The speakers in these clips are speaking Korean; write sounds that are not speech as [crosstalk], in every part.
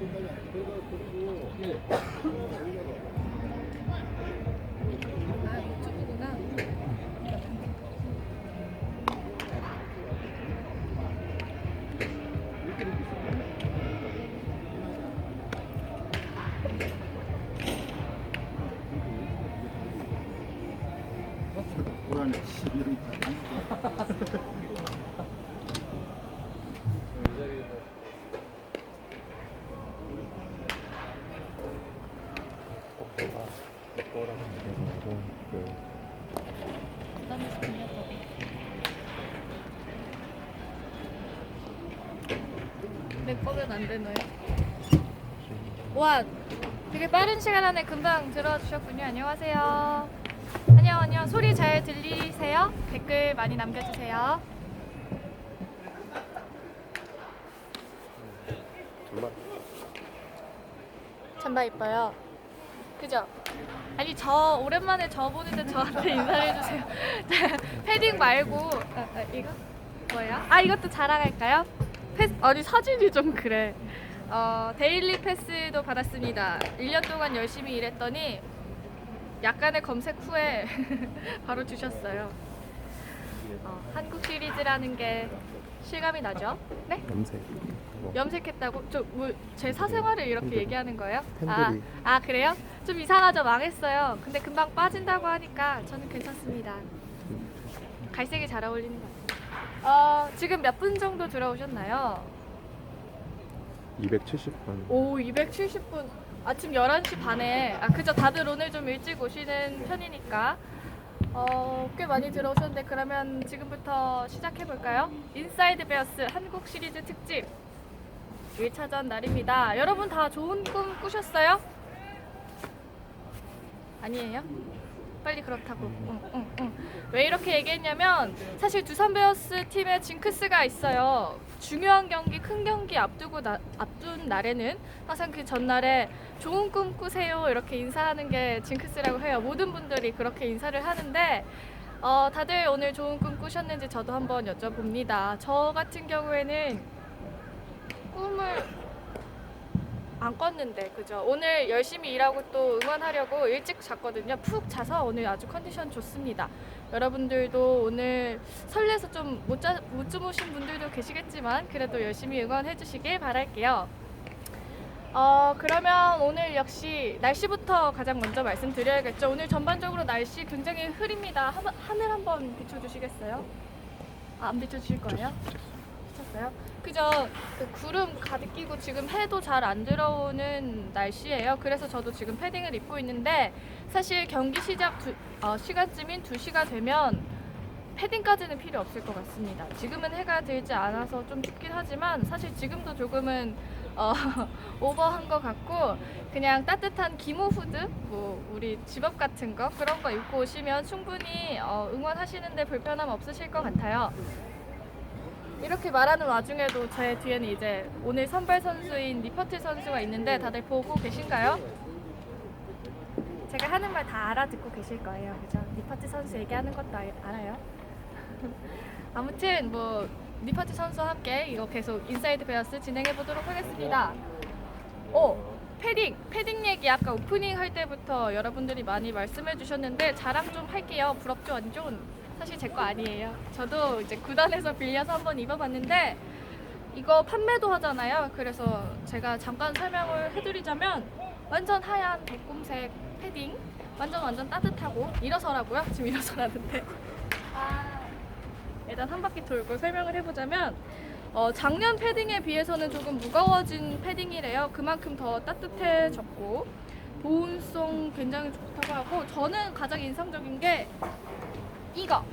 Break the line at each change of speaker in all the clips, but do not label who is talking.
거.
그다음에 그냥 내 거면 안 되나요? 와, 되게 빠른 시간 안에 금방 들어와 주셨군요. 안녕하세요. 안녕, 안녕. 소리 잘 들리세요? 댓글 많이 남겨주세요. 잠바 이뻐요. 그죠? 아니 저 오랜만에 저 보는데 저한테 인사해 주세요. [laughs] 패딩 말고 아, 아, 이거 뭐야? 아 이것도 자랑할까요? 패스 아니 사진이 좀 그래. 어 데일리 패스도 받았습니다. 1년 동안 열심히 일했더니 약간의 검색 후에 [laughs] 바로 주셨어요. 어, 한국 시리즈라는 게 실감이 나죠? 네?
염색. 뭐,
염색했다고? 저뭐제 사생활을 이렇게
팬들.
얘기하는 거예요?
팬들이.
아, 아 그래요? 좀 이상하죠 망했어요. 근데 금방 빠진다고 하니까 저는 괜찮습니다. 갈색이 잘 어울리는 것 같아요. 어, 지금 몇 분 정도 들어오셨나요?
270분.
오 270분 아침 11시 반에 아 그죠 다들 오늘 좀 일찍 오시는 편이니까 어, 꽤 많이 들어오셨는데 그러면 지금부터 시작해 볼까요? 인사이드 베어스 한국 시리즈 특집 1차전 날입니다. 여러분 다 좋은 꿈 꾸셨어요? 아니에요? 빨리 그렇다고. 응, 응, 응. 왜 이렇게 얘기했냐면 사실 두산 베어스 팀에 징크스가 있어요. 중요한 경기, 큰 경기 앞두고 나, 앞둔 날에는 항상 그 전날에 좋은 꿈 꾸세요 이렇게 인사하는 게 징크스라고 해요. 모든 분들이 그렇게 인사를 하는데 어, 다들 오늘 좋은 꿈 꾸셨는지 저도 한번 여쭤봅니다. 저 같은 경우에는 꿈을 안 꿨는데 그죠? 오늘 열심히 일하고 또 응원하려고 일찍 잤거든요. 푹 자서 오늘 아주 컨디션 좋습니다. 여러분들도 오늘 설레서 좀 못 못 주무신 분들도 계시겠지만 그래도 열심히 응원해 주시길 바랄게요. 어 그러면 오늘 역시 날씨부터 가장 먼저 말씀드려야겠죠. 오늘 전반적으로 날씨 굉장히 흐립니다. 하, 하늘 한번 비춰주시겠어요? 아, 안 비춰주실 거예요? 비쳤어요? 그죠? 그 구름 가득 끼고 지금 해도 잘 안 들어오는 날씨예요. 그래서 저도 지금 패딩을 입고 있는데 사실 경기 시작 두, 어, 시간쯤인 2시가 되면 패딩까지는 필요 없을 것 같습니다. 지금은 해가 들지 않아서 좀 춥긴 하지만 사실 지금도 조금은 어, [laughs] 오버한 것 같고 그냥 따뜻한 기모 후드, 뭐 우리 집업 같은 거 그런 거 입고 오시면 충분히 어, 응원하시는데 불편함 없으실 것 같아요. 이렇게 말하는 와중에도 제 뒤에는 이제 오늘 선발 선수인 리퍼트 선수가 있는데 다들 보고 계신가요? 제가 하는 말 다 알아듣고 계실 거예요. 그죠? 리퍼트 선수 얘기하는 것도 알- 알아요. [laughs] 아무튼 뭐 리퍼트 선수와 함께 이거 계속 인사이드 베어스 진행해 보도록 하겠습니다. 오 패딩 패딩 얘기 아까 오프닝 할 때부터 여러분들이 많이 말씀해 주셨는데 자랑 좀 할게요. 부럽죠 완전 사실 제 거 아니에요. 저도 이제 구단에서 빌려서 한번 입어봤는데 이거 판매도 하잖아요. 그래서 제가 잠깐 설명을 해드리자면 완전 하얀 백곰색 패딩 완전 완전 따뜻하고 일어서라고요. 지금 일어서라는데 아, 일단 한 바퀴 돌고 설명을 해보자면 어, 작년 패딩에 비해서는 조금 무거워진 패딩이래요. 그만큼 더 따뜻해졌고 보온성 굉장히 좋다고 하고 저는 가장 인상적인 게 이거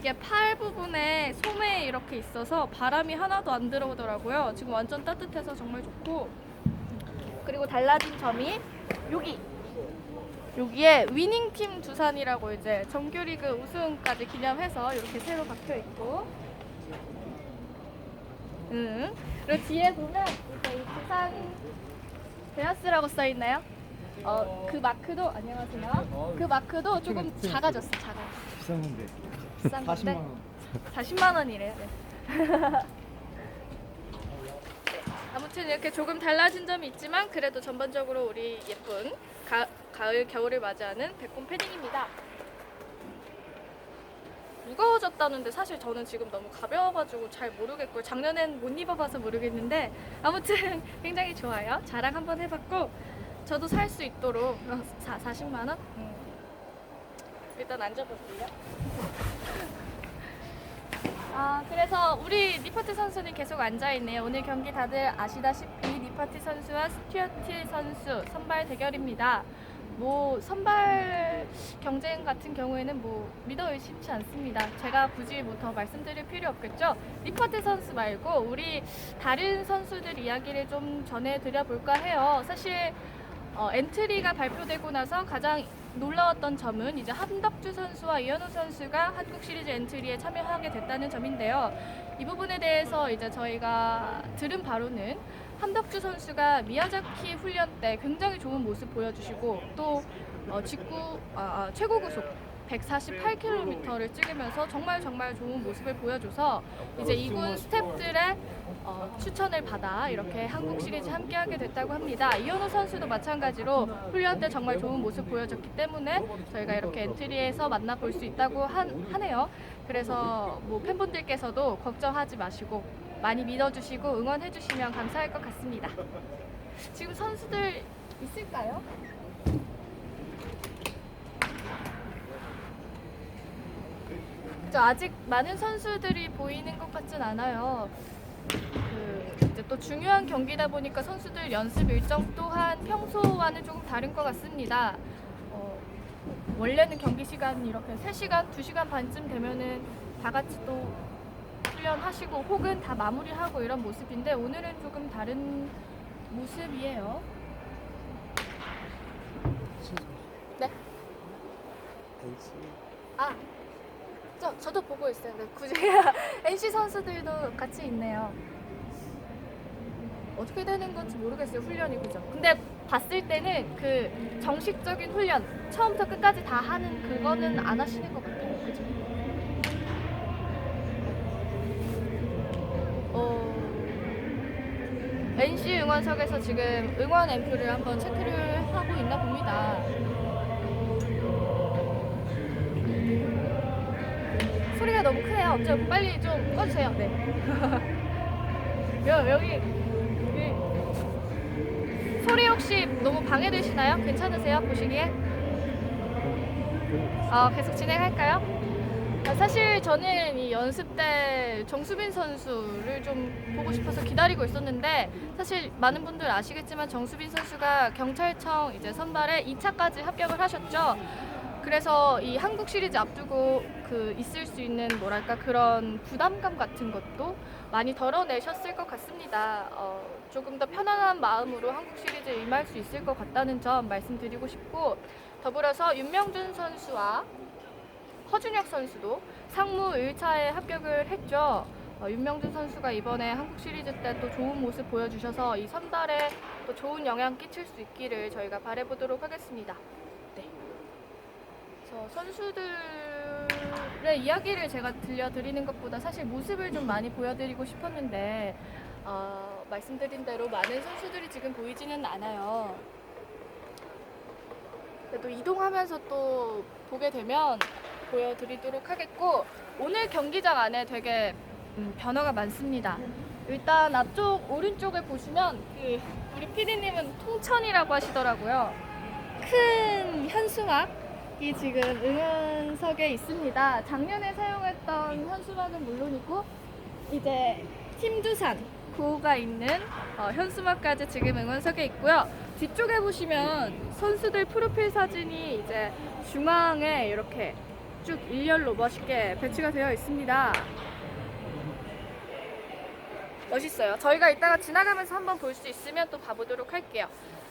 이게 팔 부분에 소매 이렇게 있어서 바람이 하나도 안 들어오더라고요. 지금 완전 따뜻해서 정말 좋고 그리고 달라진 점이 여기 여기에 위닝팀 두산이라고 이제 정규리그 우승까지 기념해서 이렇게 새로 박혀 있고 응. 그리고 뒤에 보면 이제 이 두산 베어스라고 써 있나요? 어, 그 마크도 안녕하세요. 그 마크도 조금 작아졌어, 작아.
비싼 건데.
비싼
40만
건데
원.
40만 원이래요. 네. [laughs] 아무튼 이렇게 조금 달라진 점이 있지만 그래도 전반적으로 우리 예쁜 가, 가을 겨울을 맞이하는 백곰 패딩입니다. 무거워졌다는데 사실 저는 지금 너무 가벼워가지고 잘 모르겠고 작년엔 못 입어봐서 모르겠는데 아무튼 [laughs] 굉장히 좋아요. 자랑 한번 해봤고 저도 살 수 있도록 어, 사, 40만 원? 음. 일단 앉아볼게요. [laughs] 아 그래서 우리 니퍼트 선수는 계속 앉아 있네요. 오늘 경기 다들 아시다시피 니퍼트 선수와 스튜어트 선수 선발 대결입니다. 뭐 선발 경쟁 같은 경우에는 뭐 믿어 의심치 않습니다. 제가 굳이 뭐 더 말씀드릴 필요 없겠죠. 니퍼트 선수 말고 우리 다른 선수들 이야기를 좀 전해드려 볼까 해요. 사실 어, 엔트리가 발표되고 나서 가장 놀라웠던 점은 이제 함덕주 선수와 이현우 선수가 한국 시리즈 엔트리에 참여하게 됐다는 점인데요. 이 부분에 대해서 이제 저희가 들은 바로는 함덕주 선수가 미야자키 훈련 때 굉장히 좋은 모습 보여주시고 또 어, 직구 아, 아, 최고 구속 148km를 찍으면서 정말 정말 좋은 모습을 보여줘서 이제 이군 스태프들의 어, 추천을 받아 이렇게 한국 시리즈 함께하게 됐다고 합니다. 이현우 선수도 마찬가지로 훈련 때 정말 좋은 모습 보여줬기 때문에 저희가 이렇게 엔트리에서 만나볼 수 있다고 한, 하네요. 그래서 뭐 팬분들께서도 걱정하지 마시고 많이 믿어주시고 응원해주시면 감사할 것 같습니다. 지금 선수들 있을까요? 아직 많은 선수들이 보이는 것 같진 않아요. 그 이제 또 중요한 경기다 보니까 선수들 연습 일정 또한 평소와는 조금 다른 것 같습니다. 어, 원래는 경기 시간 이렇게 3시간, 2시간 반쯤 되면은 다 같이 또 훈련하시고 혹은 다 마무리하고 이런 모습인데 오늘은 조금 다른 모습이에요. 네. 아, 저 저도 보고 있어요. 네, 굳이 [laughs] NC 선수들도 같이 있네요. 어떻게 되는 건지 모르겠어요. 훈련이 그죠? 근데 봤을 때는 그 정식적인 훈련 처음부터 끝까지 다 하는 그거는 안 하시는 것 같아요. 그죠? 어, NC 응원석에서 지금 응원 앰프를 한번 체크를 하고 있나 봅니다. 소리가 너무 크네요. 좀 빨리 좀 꺼주세요. 네. [laughs] 여, 여기 이, 소리 혹시 너무 방해되시나요? 괜찮으세요? 보시기에? 아, 계속 진행할까요? 아, 사실 저는 이 연습 때 정수빈 선수를 좀 보고 싶어서 기다리고 있었는데 사실 많은 분들 아시겠지만 정수빈 선수가 경찰청 이제 선발에 2차까지 합격을 하셨죠. 그래서 이 한국 시리즈 앞두고 그 있을 수 있는 뭐랄까 그런 부담감 같은 것도 많이 덜어내셨을 것 같습니다. 어, 조금 더 편안한 마음으로 한국 시리즈에 임할 수 있을 것 같다는 점 말씀드리고 싶고 더불어서 윤명준 선수와 허준혁 선수도 상무 1차에 합격을 했죠. 어, 윤명준 선수가 이번에 한국 시리즈 때 또 좋은 모습 보여주셔서 이 선발에 또 좋은 영향 끼칠 수 있기를 저희가 바래보도록 하겠습니다. 네. 그래서 선수들의 이야기를 제가 들려드리는 것보다 사실 모습을 좀 많이 보여드리고 싶었는데 어, 말씀드린 대로 많은 선수들이 지금 보이지는 않아요. 그래도 이동하면서 또 보게 되면 보여드리도록 하겠고 오늘 경기장 안에 되게 음, 변화가 많습니다. 일단 앞쪽 오른쪽을 보시면 그 우리 PD님은 통천이라고 하시더라고요. 큰 현수막 이 지금 응원석에 있습니다. 작년에 사용했던 현수막은 물론이고 이제 팀두산 구호가 있는 어, 현수막까지 지금 응원석에 있고요. 뒤쪽에 보시면 선수들 프로필 사진이 이제 중앙에 이렇게 쭉 일렬로 멋있게 배치가 되어 있습니다. 멋있어요. 저희가 이따가 지나가면서 한번 볼 수 있으면 또 봐보도록 할게요.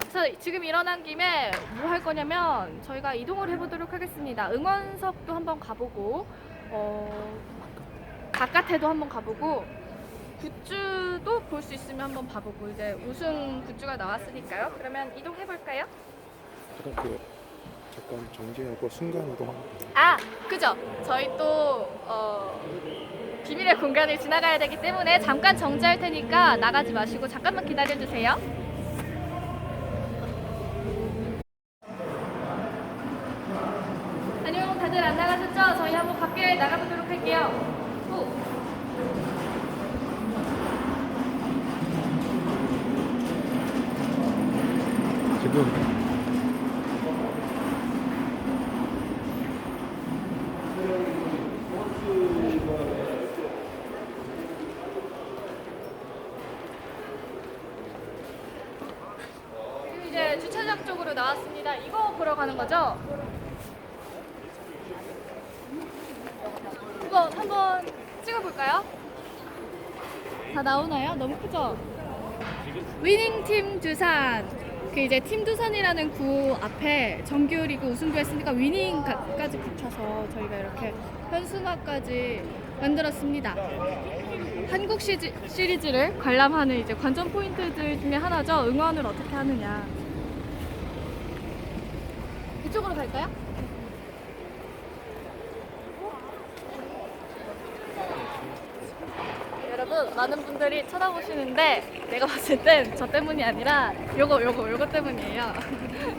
그래서 지금 일어난 김에 뭐 할 거냐면 저희가 이동을 해보도록 하겠습니다. 응원석도 한번 가보고 어, 바깥에도 한번 가보고 굿즈도 볼 수 있으면 한번 봐보고 이제 우승 굿즈가 나왔으니까요. 그러면 이동해 볼까요?
잠깐 그 잠깐 정지하고 순간 이동하고
아, 그죠. 저희 또 어, 비밀의 공간을 지나가야 되기 때문에 잠깐 정지할 테니까 나가지 마시고 잠깐만 기다려 주세요. 안녕, 다들 안 나가셨죠? 저희 한번 밖에 나가보도록 할게요. 오.
지금
지금 이제 주차장 쪽으로 나왔습니다. 이거 보러 가는 거죠? 이거 한번 찍어볼까요? 다 나오나요? 너무 크죠? 위닝 팀 두산. 그 이제 팀 두산이라는 구 앞에 정규리그 우승도 했으니까 위닝까지 붙여서 저희가 이렇게 현수막까지 만들었습니다. 한국 시리즈를 관람하는 이제 관전 포인트들 중에 하나죠. 응원을 어떻게 하느냐. 이쪽으로 갈까요? 여러분 많은 분들이 쳐다보시는데 내가 봤을 땐 저 때문이 아니라 요거 요거 요거 때문이에요.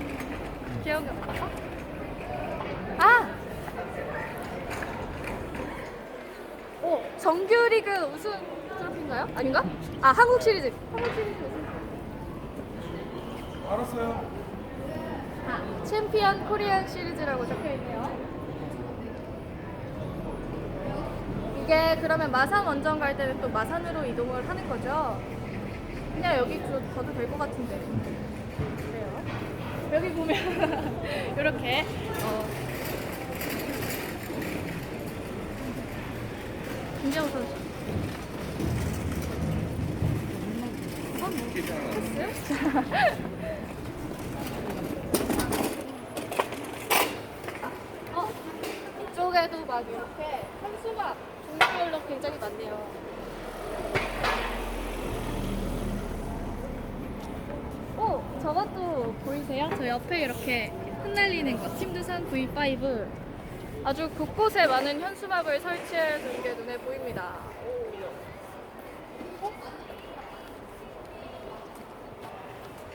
[laughs] 귀여운 거 맞죠? 아! 오 정규리그 우승 트로피인가요? 아닌가? 아 한국 시리즈 한국 시리즈 우승
알았어요.
아, 챔피언 코리안 시리즈라고 적혀 있네요. 이게 그러면 마산 원정 갈 때는 또 마산으로 이동을 하는 거죠? 그냥 여기 두- 둬도 될 것 같은데. 그래요. 여기 보면 [laughs] 이렇게 어, 김재호 선수. 어, 뭐, 패스? [laughs] 어, 이쪽에도 막 이렇게 한수막 종류별로 굉장히 많네요. 오, 저것도 보이세요? 저 옆에 이렇게 흩날리는 거. 팀두산 V5. 아주 곳곳에 많은 현수막을 설치해 둔 게 눈에 보입니다. 오. 어?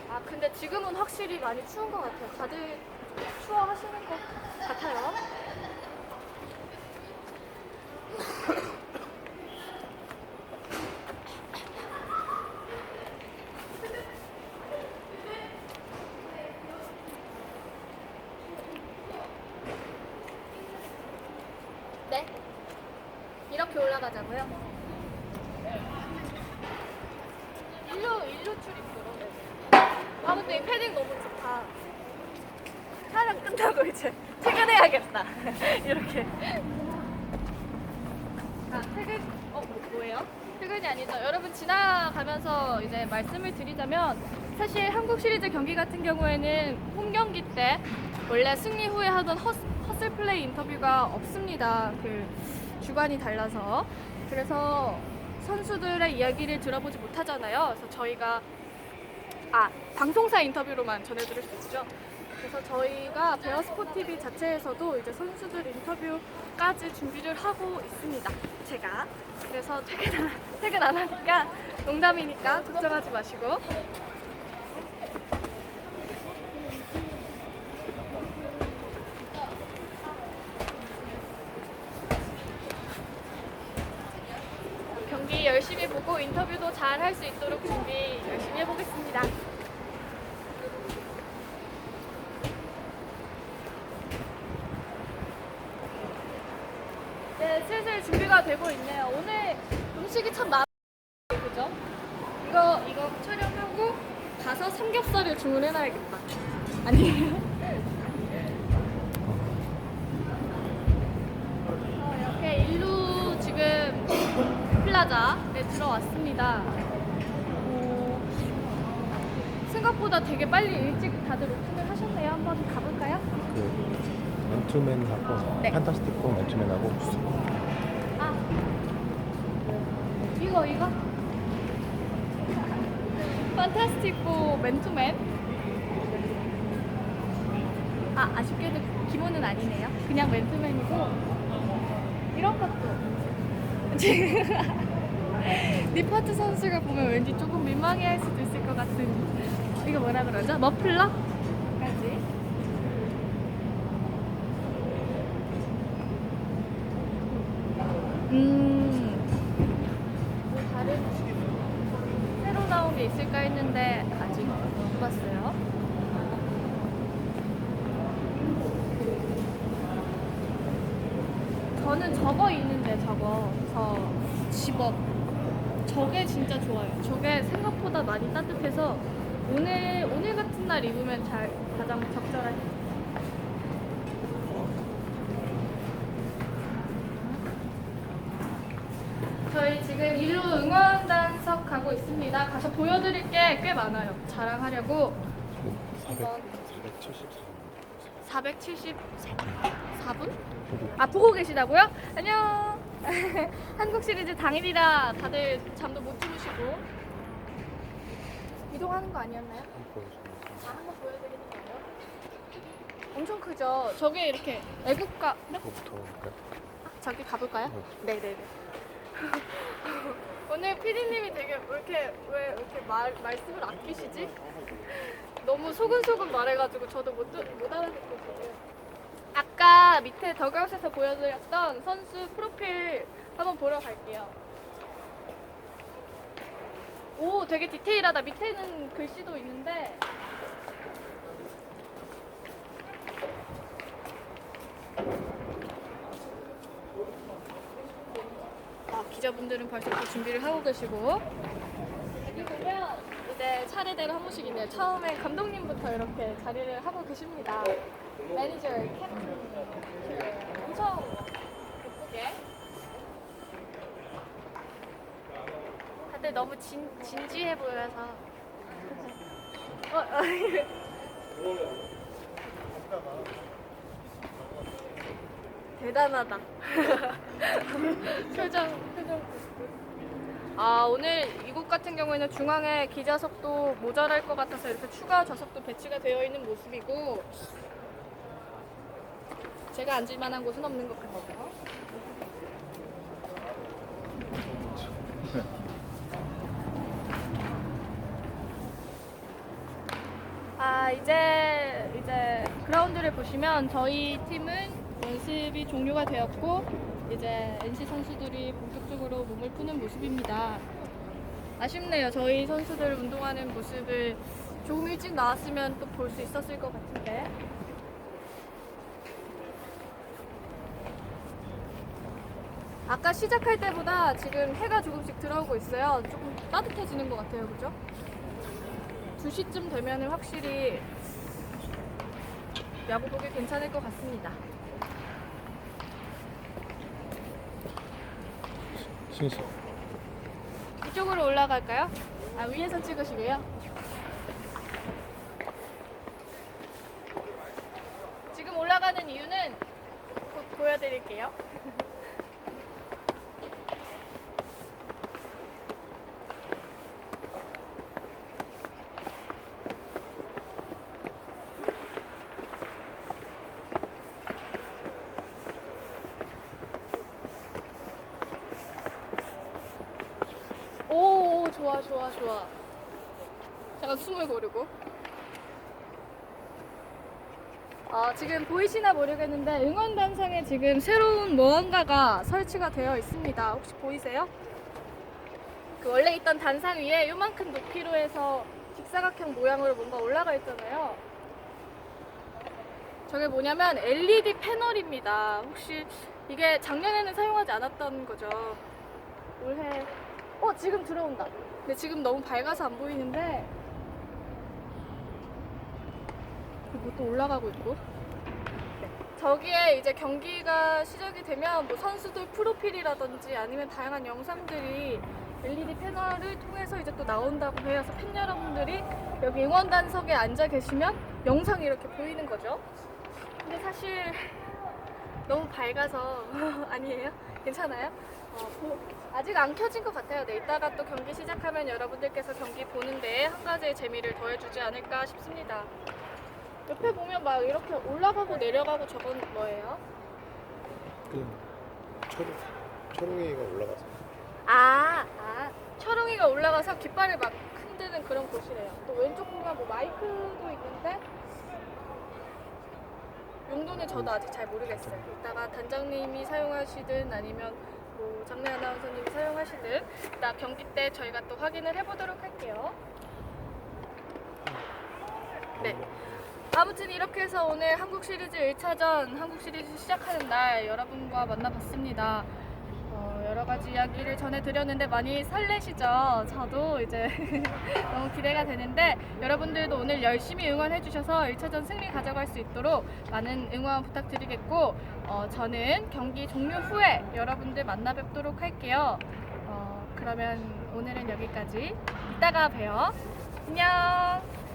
아, 근데 지금은 확실히 많이 추운 것 같아요. 다들 추워 하시는 것 같아요. 네. 이렇게 올라가자고요. 일로 일로 출입구로. 아 근데 이 패딩 너무 좋다. 촬영 끝나고 이제 퇴근해야겠다. [laughs] 이렇게. 아 퇴근 어 뭐- 뭐예요? 퇴근이 아니죠. 여러분 지나가면서 이제 말씀을 드리자면 사실 한국 시리즈 경기 같은 경우에는 홈 경기 때 원래 승리 후에 하던 허스, 허슬 플레이 인터뷰가 없습니다. 그 주관이 달라서 그래서 선수들의 이야기를 들어보지 못하잖아요. 그래서 저희가 아 방송사 인터뷰로만 전해드릴 수 있죠. 그래서 저희가 베어스포 TV 자체에서도 이제 선수들 인터뷰까지 준비를 하고 있습니다. 제가 그래서 퇴근 안, [laughs] 퇴근 안 하니까 농담이니까 걱정하지 마시고 열심히 보고 인터뷰도 잘 할 수 있도록 준비 열심히 해보겠습니다. 네, 슬슬 준비가 되고 있네요. 오늘 음식이 참 많아요. 그죠? 이거, 이거 촬영하고 가서 삼겹살을 주문해놔야겠다. 아니에요? 어, 이렇게 일루 지금 플라자에 들어왔습니다. 어, 생각보다 되게 빨리 일찍 다들 오픈을 하셨네요. 한번 가볼까요?
그 맨투맨하고
네.
판타스틱4 맨투맨하고
아 이거 이거 판타스틱4 맨투맨 아 아쉽게도 기본은 아니네요 그냥 맨투맨이고 이런 것도 [laughs] 리퍼트 선수가 보면 왠지 조금 민망해할 수도 있을 것 같은 이거 뭐라 그러죠? 머플러 까지. 음. 뭐 다른 새로 나온 게 있을까 했는데 아직 못 봤어요. 저는 저거 있는데 저거 저 집업 저게 진짜 좋아요. 저게 생각보다 많이 따뜻해서 오늘 오늘 같은 날 입으면 잘 가장 적절한. 저희 지금 일로 응원단석 가고 있습니다. 가서 보여드릴 게 꽤 많아요. 자랑하려고
400, 474.
474분? 아 보고 계시다고요? 안녕. [laughs] 한국 시리즈 당일이라 다들 잠도 못 주무시고 이동하는 거 아니었나요? 아, 한번 보여드리는 거예요. 엄청 크죠. 저게 이렇게 애국가 네?
그거부터 할까요?
저기 가볼까요?
네.
네네네. [laughs] 오늘 피디님이 되게 왜 이렇게 왜 이렇게 말 말씀을 아끼시지? 너무 소근소근 말해가지고 저도 못, 듣- 못 알아듣거든요. 아까 밑에 더그아웃에서 보여드렸던 선수 프로필 한번 보러 갈게요. 오, 되게 디테일하다. 밑에는 글씨도 있는데. 아, 기자분들은 벌써 또 준비를 하고 계시고. 이제 차례대로 한 분씩 있네요. 처음에 감독님부터 이렇게 자리를 하고 계십니다. 매니저, 캡틴, 엄청 예쁘게. 다들 너무 진, 진지해 보여서. 어, 어, [laughs] 대단하다. [laughs] 표정. 아, 오늘 이곳 같은 경우에는 중앙에 기자석도 모자랄 것 같아서 이렇게 추가 좌석도 배치가 되어 있는 모습이고, 제가 앉을 만한 곳은 없는 것 같아요. 아 이제 이제 그라운드를 보시면 저희 팀은 연습이 종료가 되었고 이제 NC 선수들이 본격적으로 몸을 푸는 모습입니다. 아쉽네요. 저희 선수들 운동하는 모습을 조금 일찍 나왔으면 또 볼 수 있었을 것 같은데. 아까 시작할 때보다 지금 해가 조금씩 들어오고 있어요. 조금 따뜻해지는 것 같아요. 그죠? 2시쯤 되면 확실히 야구 보기 괜찮을 것 같습니다.
신수.
이쪽으로 올라갈까요? 아, 위에서 찍으시게요? 지금 올라가는 이유는 곧 보여드릴게요. [laughs] 오, 좋아. 잠깐 숨을 고르고. 아, 지금 보이시나 모르겠는데 응원단상에 지금 새로운 무언가가 설치가 되어 있습니다. 혹시 보이세요? 그 원래 있던 단상 위에 요만큼 높이로 해서 직사각형 모양으로 뭔가 올라가 있잖아요. 저게 뭐냐면 LED 패널입니다. 혹시 이게 작년에는 사용하지 않았던 거죠. 올해 어 지금 들어온다. 근데 지금 너무 밝아서 안 보이는데 그리고 또 올라가고 있고. 네. 저기에 이제 경기가 시작이 되면 뭐 선수들 프로필이라든지 아니면 다양한 영상들이 LED 패널을 통해서 이제 또 나온다고 해요. 그래서 팬 여러분들이 여기 응원단석에 앉아 계시면 영상이 이렇게 보이는 거죠. 근데 사실 너무 밝아서 [laughs] 아니에요? 괜찮아요? 어, 보- 아직 안 켜진 것 같아요. 네, 이따가 또 경기 시작하면 여러분들께서 경기 보는데 한 가지의 재미를 더해주지 않을까 싶습니다. 옆에 보면 막 이렇게 올라가고 내려가고 저건 뭐예요?
그철 초롱이가 올라가서
아, 아, 철웅이가 올라가서 깃발을 막 흔드는 그런 곳이래요. 또 왼쪽 보면 뭐 마이크도 있는데 용도는 저도 아직 잘 모르겠어요. 이따가 단장님이 사용하시든 아니면 뭐 장례 아나운서님이 사용하시든 이따 경기 때 저희가 또 확인을 해보도록 할게요. 네. 아무튼 이렇게 해서 오늘 한국 시리즈 1차전 한국 시리즈 시작하는 날 여러분과 만나봤습니다. 어, 여러 가지 이야기를 전해드렸는데 많이 설레시죠? 저도 이제 [laughs] 너무 기대가 되는데 여러분들도 오늘 열심히 응원해주셔서 1차전 승리 가져갈 수 있도록 많은 응원 부탁드리겠고 어, 저는 경기 종료 후에 여러분들 만나 뵙도록 할게요. 어, 그러면 오늘은 여기까지. 이따가 봬요. 안녕!